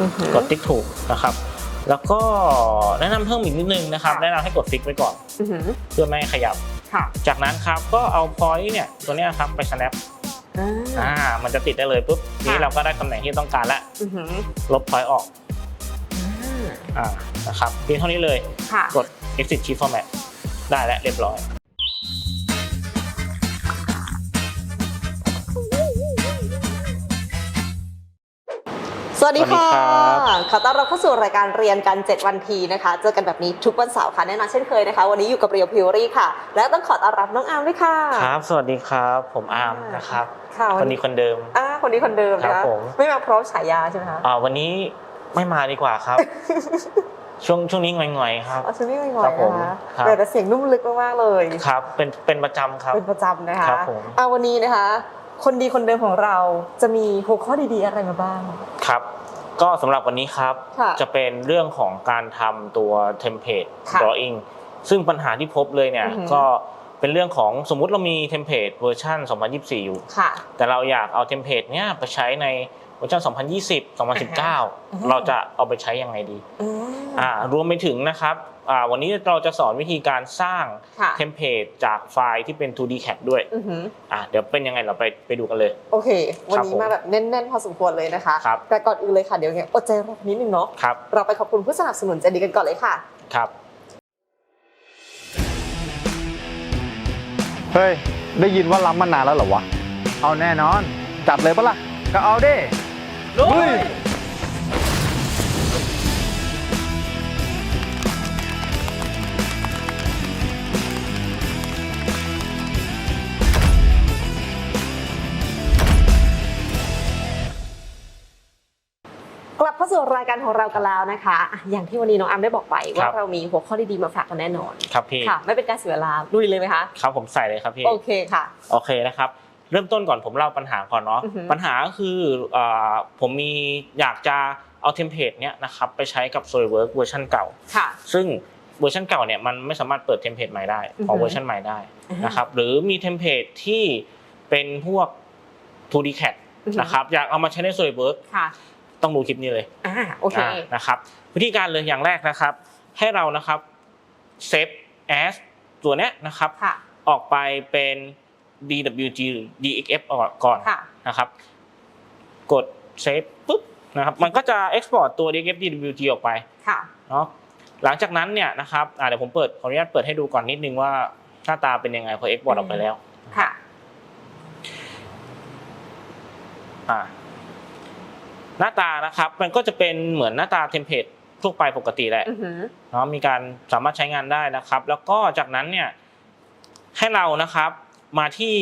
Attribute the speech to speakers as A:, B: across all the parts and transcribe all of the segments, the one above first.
A: อือหือก
B: ดติ๊กถูกนะครับแล้วก็แนะนำเพิ่มอีกนิดนึงนะครับ แนะนำให้กดฟิกไว้ก่อน
A: อือหือ
B: เพื่อไม่ให้ขยับ
A: ค่ะ
B: จากนั้นครับก็เอา point เนี่ยตัวเนี้ยครับไป snap
A: อ่า
B: อ่ามันจะติดได้เลยปุ๊บนี้
A: ค่ะ
B: เราก็ได้ตำแหน่งที่ต้องการแล้ว
A: อือหือ
B: ลบ point ออก
A: อ่า
B: อ่านะครับเพียงเท่านี้เลย
A: ค่ะ
B: กด exit sheet format ได้แล้วเรียบร้อย
A: สวัสดีค่ะ
B: สวัสดีครับ
A: ขอต้อนรับเข้าสู่รายการเรียนกัน 7 วันทีนะคะ เจอกันแบบนี้ทุกวันเสาร์ค่ะแน่นอนเช่นเคยนะคะ วันนี้อยู่กับเรียวพิวรี่ค่ะ และต้องขอต้อนรับน้องอาร์มด้วยค่ะ
B: ครับ สวัสดีครับ ผมอาร์มนะครับ
A: ค่ะ
B: คนนี้คนเดิม
A: อ่า คนนี้คนเดิม
B: ครั
A: นะ
B: บผม
A: ไม่มาพร้อมฉายาใช่ไหมคะ
B: อ่าวันนี้ไม่มาดีกว่าครับ ช่วงช่วงนี้หง่อยๆครับ
A: อ๋อฉันไม่ไหว
B: ครับผม
A: นะคะ
B: ครับ
A: แต่เสียงนุ่มลึกมากๆเลย
B: ครับ เป็นเป็นประจำครับ
A: เป็นประจำนะคะ
B: ครับผม
A: อ่าวันนี้นะคะ คนดีคนเดิมของเราจะมีหัวข้อดีๆอะไรมาบ้าง
B: ครับ ก็สำหรับวันนี้ครับ
A: ค่ะ
B: จะเป็นเรื่องของการทำตัวเทมเพลต
A: ค่ะ
B: drawing ซึ่งปัญหาที่พบเลยเนี่ย
A: อือหือ
B: ก็เป็นเรื่องของสมมุติเรามีเทมเพลตเวอร์ชัน2024 อยู่
A: ค่ะ
B: แต่เราอยากเอาเทมเพลตเนี้ยไปใช้ในเวอร์ชัน2020
A: อ่าฮะ
B: 2019 เราจะเอาไปใช้ยังไงดี
A: อืม
B: อ่ารวมไปถึงนะครับอ่า วันนี้เราจะสอนวิธีการสร้าง
A: ค่ะ
B: เทมเพลตจากไฟล์ที่เป็น 2D CAD ด้วย
A: อือหือ
B: อ่าเดี๋ยวเป็นยังไงเราไปไปดูกันเลย
A: โอเค วันนี้
B: ผม
A: มาแบบแน่นๆ พอสมควรเลยนะคะ
B: ครับ
A: แต่ก่อนอื่นเลยค่ะ เดี๋ยวยังอดใจรอนิดนึงเนาะ
B: ครับ
A: เราไปขอบคุณผู้สนับสนุนใจดีกันก่อนเลยค่ะ
B: ครับ
C: เฮ้ย ได้ยินว่าล้ำมานานแล้วเหรอวะ เอาแน่นอน จัดเลยปะล่ะ ก็เอาดิลุย
A: กลับเข้าสู่รายการของเรากันแล้วนะคะอะอย่างที่วันนี้น้องอัมได้บอกไป
B: ครั
A: ว่า
B: บ
A: เรามีหัวข้อดีๆมาฝากกันแน่นอน
B: ครับพี่
A: ค่ะไม่เป็นการเสียเวลาลุยเลยไหมคะ
B: ครับผมใส่เลยครับพี่
A: โอเคค่ะ
B: โอเคนะครับ เริ่มต้นก่อนผมเล่าปัญหาก่อนเนาะ
A: อือหือ
B: ปัญหาก็คืออ่าผมมีอยากจะเอาเทมเพลตเนี้ยนะครับไปใช้กับ SolidWorks เวอร์ชันเก่า
A: ค่ะ
B: ซึ่งเวอร์ชันเก่าเนี่ยมันไม่สามารถเปิดเทมเพลตใหม่ได้
A: อือ
B: ขอ
A: ฮึ
B: เวอร์ชันใหม่ได้
A: อ่าน
B: นะครับ หรือมีเทมเพลตที่เป็นพวก 2D CAD
A: อือฮึ
B: นะครับ อยากเอามาใช้ใน SolidWorks
A: ค่ะ
B: ต้องดูคลิปนี้เลย
A: อ่าโอเค
B: อ่านะครับวิธีการเลยอย่างแรกนะครับ ให้เรานะครับเซฟ as ตัวเนี้ยนะครับ
A: ค่ะ
B: ออกไปเป็น DWG หรือ DXF ออกก่อน
A: ค่ะ
B: นะครับ กดเซฟปุ๊บนะครับมันก็จะ export ตัว DXF DWG ออกไป
A: ค่ะ
B: เนาะหลังจากนั้นเนี่ยนะครับอ่าเดี๋ยวผมเปิดขออนุญาตเปิดให้ดูก่อนนิดนึงว่าหน้าตาเป็นยังไงพอ export ออกไปแล้ว
A: ค่ะ
B: อ่า หน้าตานะครับ มันก็จะเป็นเหมือนหน้าตาเทมเพลตทั่วไปปกติแหละ
A: อือหือ
B: เนาะมีการสามารถใช้งานได้นะครับ แล้วก็จากนั้นเนี่ยให้เรานะครับมาที่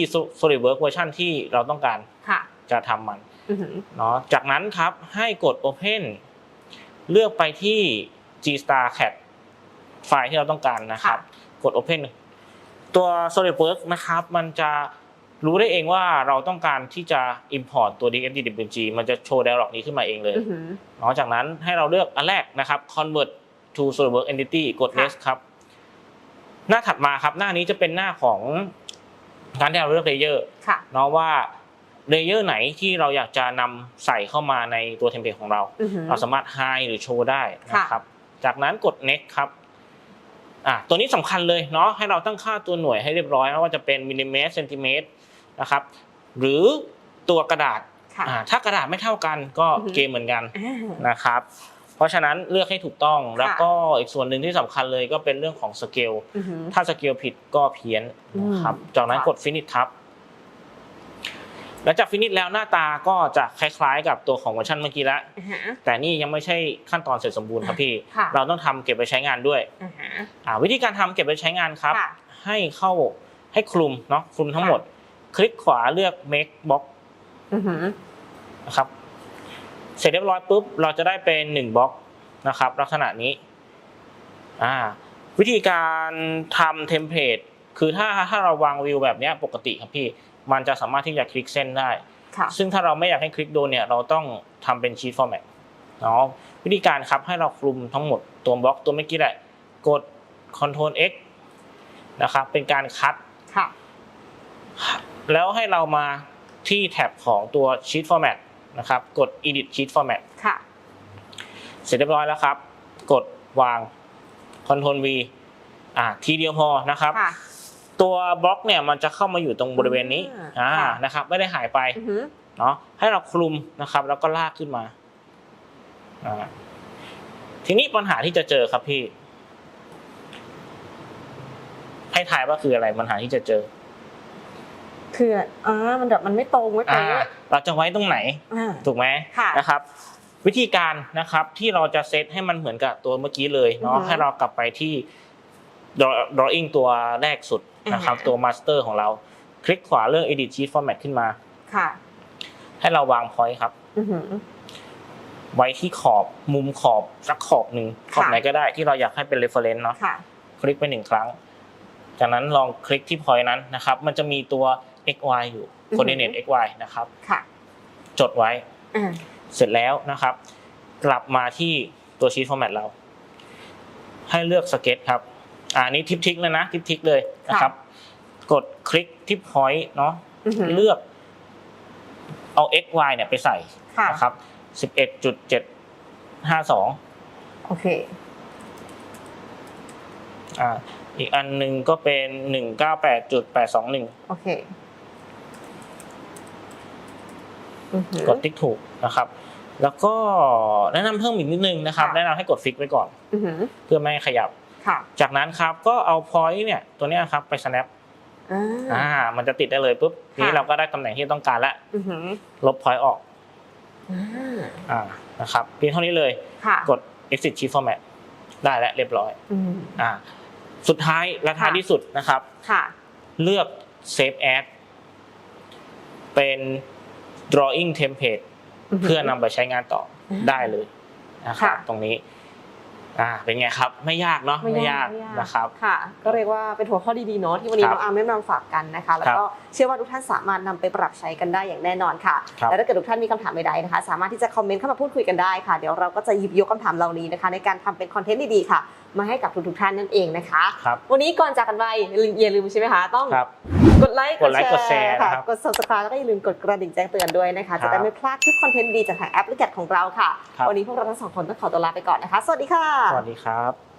B: SolidWorks เวอร์ชันที่เราต้องการ
A: ค่ะ
B: จะทำมัน
A: อือหือ
B: เนาะจากนั้นครับให้กด Open เลือกไปที่ G Star CAD ไฟล์ที่เราต้องการนะครับ กด Open ตัว SolidWorks นะครับ มันจะ รู้ได้เองว่าเราต้องการที่จะ Import ตัว DFDWG มันจะโชว์ dialog นี้ขึ้นมาเองเลย
A: อือหือ
B: เนาะจากนั้นให้เราเลือกอันแรกนะครับ convert to SolidWorks entity กด
A: ค่ะ
B: next ครับ หน้าถัดมาครับ หน้านี้จะเป็นหน้าของการที่เราเลือก layer
A: ค่ะ
B: เนาะว่า layer ไหนที่เราอยากจะนำใส่เข้ามาในตัวเทมเพลตของเรา
A: อือหือ
B: เราสามารถ hide หรือ show ได้นะ
A: ค่ะ
B: ครับ จากนั้นกด next ครับอะตัวนี้สำคัญเลยเนาะให้เราตั้งค่าตัวหน่วยให้เรียบร้อยไม่ว่าจะเป็นมิลลิเมตรเซนติเมตร นะครับ หรือตัวกระดาษ
A: ค่ะ
B: อ่าถ้ากระดาษไม่เท่ากันก็
A: อือฮึ
B: เกมเหมือนกัน
A: อ่า
B: นะครับ เพราะฉะนั้นเลือกให้ถูกต้องแล้วก็อีกส่วนหนึ่งที่สำคัญเลยก็เป็นเรื่องของสเกล
A: อือหือ
B: ถ้าสเกลผิดก็เพี้ยนนะครับ
A: อืม
B: จากนั้น
A: ค่ะ
B: กด finish ทับหลังจาก finish แล้วหน้าตาก็จะคล้ายๆ กับตัวของเวอร์ชันเมื่อกี้แล้ว
A: อ่าฮะ
B: แต่นี่ยังไม่ใช่ขั้นตอนเสร็จสมบูรณ์ครับพี่
A: ค่ะ
B: เราต้องทำเก็บไปใช้งานด้วย
A: อ่าฮะ
B: อ่าวิธีการทำเก็บไปใช้งานครับ
A: ค่ะ
B: ให้เข้าให้คลุมเนาะคลุมทั้งหมด คลิกขวาเลือก make box
A: อือหือ
B: นะครับ เสร็จเรียบร้อยปุ๊บ เราจะได้เป็นหนึ่งบล็อกนะครับ ลักษณะนี้อ่าวิธีการทำเทมเพลตคือถ้าถ้าเราวางวิวแบบเนี้ยปกติครับพี่ มันจะสามารถที่จะคลิกเส้นได้
A: ค่ะ
B: ซึ่งถ้าเราไม่อยากให้คลิกโดนเนี่ย เราต้องทำเป็นชีตฟอร์แมตเนาะวิธีการครับให้เราคลุมทั้งหมดตัวบล็อกตัวเมื่อกี้แหละ กด Ctrl X นะครับ เป็นการคัด
A: ค่ะ
B: แล้วให้เรามาที่แท็บของตัว Sheet Format นะครับ กด Edit Sheet Format
A: ค่ะ
B: เสร็จเรียบร้อยแล้วครับ กดวาง Ctrl V อ่าทีเดียวพอนะครับ
A: ค่ะ
B: ตัวบล็อกเนี่ยมันจะเข้ามาอยู่ตรงบริเวณนี้
A: อ่า
B: อ่า
A: ค่ะ
B: นะครับ ไม่ได้หายไป
A: อือหือ
B: เนาะให้เราคลุมนะครับ แล้วก็ลากขึ้นมาอ่าทีนี้ปัญหาที่จะเจอครับพี่ให้ทายว่าคืออะไรปัญหาที่จะเจอ
A: คืออ่ามันแบบมันไม่ตรงไม่
B: อ่า
A: เป๊ะ
B: เราจะไว้ตรงไหน
A: อ่า
B: ถูกไหม
A: ค่ะ
B: นะครับ วิธีการนะครับที่เราจะเซตให้มันเหมือนกับตัวเมื่อกี้เลยเนาะ
A: อือฮึ
B: ให้เรากลับไปที่ draw- drawing ตัวแรกสุดนะครับ
A: อ่า
B: ตัว master ของเรา คลิกขวาเรื่อง edit sheet format ขึ้นมา
A: ค่ะ
B: ให้เราวาง point ครับ
A: อือหือ
B: ไว้ที่ขอบมุมขอบสักขอบหนึ่งขอบ
A: ค่ะ
B: ไหนก็ได้ที่เราอยากให้เป็น reference เนาะ
A: ค่ะ
B: คลิกไปหนึ่งครั้ง จากนั้นลองคลิกที่ point นั้นนะครับ มันจะมีตัว x y อยู่
A: อือฮึ
B: coordinate x y นะครับ
A: ค่ะ
B: จดไว้
A: อ่า
B: เสร็จแล้วนะครับ กลับมาที่ตัวชีทฟอร์แมตเรา ให้เลือกสเก็ตครับอ่านี้ทิปทิกเลยนะทิปทิกเลยนะครับ กดคลิกที่ point เนาะ
A: อือหือ
B: เลือก เอา x y เนี่ยไปใส่
A: ค่ะ
B: นะครับสิบเอ็ดจุดเจ็ดห้าสอง
A: โอเค
B: อ่าอีกอันหนึ่งก็เป็นหนึ่งเก้าแปดจุดแปดสองหนึ่ง
A: โอเคอือหือ ก
B: ดติ๊กถูกนะครับ แล้วก็แนะนำเพิ่มอีกนิดนึงนะครับ แนะนำให้กดฟิกไว้ก่อน
A: อือหือ
B: เพื่อไม่ให้ขยับ
A: ค่ะ
B: จากนั้นครับก็เอา point เนี่ยตัวเนี้ยครับไป snap
A: อ่า
B: อ่า มันจะติดได้เลยปุ๊บทีนี้
A: ค่ะ
B: เราก็ได้ตำแหน่งที่ต้องการแล้ว
A: อือหือ
B: ลบ point ออก
A: อ่า
B: อ่านะครับเพียงเท่านี้เลย
A: ค่ะ
B: กด exit sheet format ได้แล้วเรียบร้อย
A: อืม
B: อ่าสุดท้ายและท้าย
A: ค่ะ
B: ที่สุดนะครับ
A: ค่ะ
B: เลือก save as เป็น drawing template เพื่อนำไปใช้งานต่ออ
A: ม
B: ได้เลยนะครับ
A: ค่ะ
B: ตรงนี้อ่าเป็นไงครับ ไม่ยากเนาะไม่ยากนะครับ
A: ค่ะ ก็เรียกว่าเป็นหัวข้อดีๆเนาะที่วันนี้
B: ครับ
A: น้องอาร์มได้นำฝากกันนะคะ แล้วก็เชื่อว่าทุกท่านสามารถนำไปปรับใช้กันได้อย่างแน่นอนค่ะ
B: ครับ
A: และถ้าเกิดทุกท่านมีคำถามใดๆนะคะ สามารถที่จะคอมเมนต์เข้ามาพูดคุยกันได้ค่ะ เดี๋ยวเราก็จะหยิบยกคำถามเหล่านี้นะคะ ในการทำเป็นคอนเทนต์ดีๆค่ะ มาให้กับทุกๆท่านนั่นเองนะคะ
B: ครับ
A: วันนี้ก่อนจากกันไปอย่าลืมใช่ไหมคะต้อง
B: ครับ
A: กดไลค์
B: กดไลค์กดแชร์
A: ค่ะ
B: นะครับ
A: กด subscribe แล้วก็อย่าลืมกดกระดิ่งแจ้งเตือนด้วยนะคะ
B: ครั
A: จะ
B: บ
A: ได้ไม่พลาดทุกคอนเทนต์ดีจากทางแอปพลิเคชันของเราค่ะ
B: ครับ
A: วันนี้พวกเราทั้งสองคนต้องขอตัวลาไปก่อนนะคะ สวัสดีค่ะ
B: สวัสดีครับ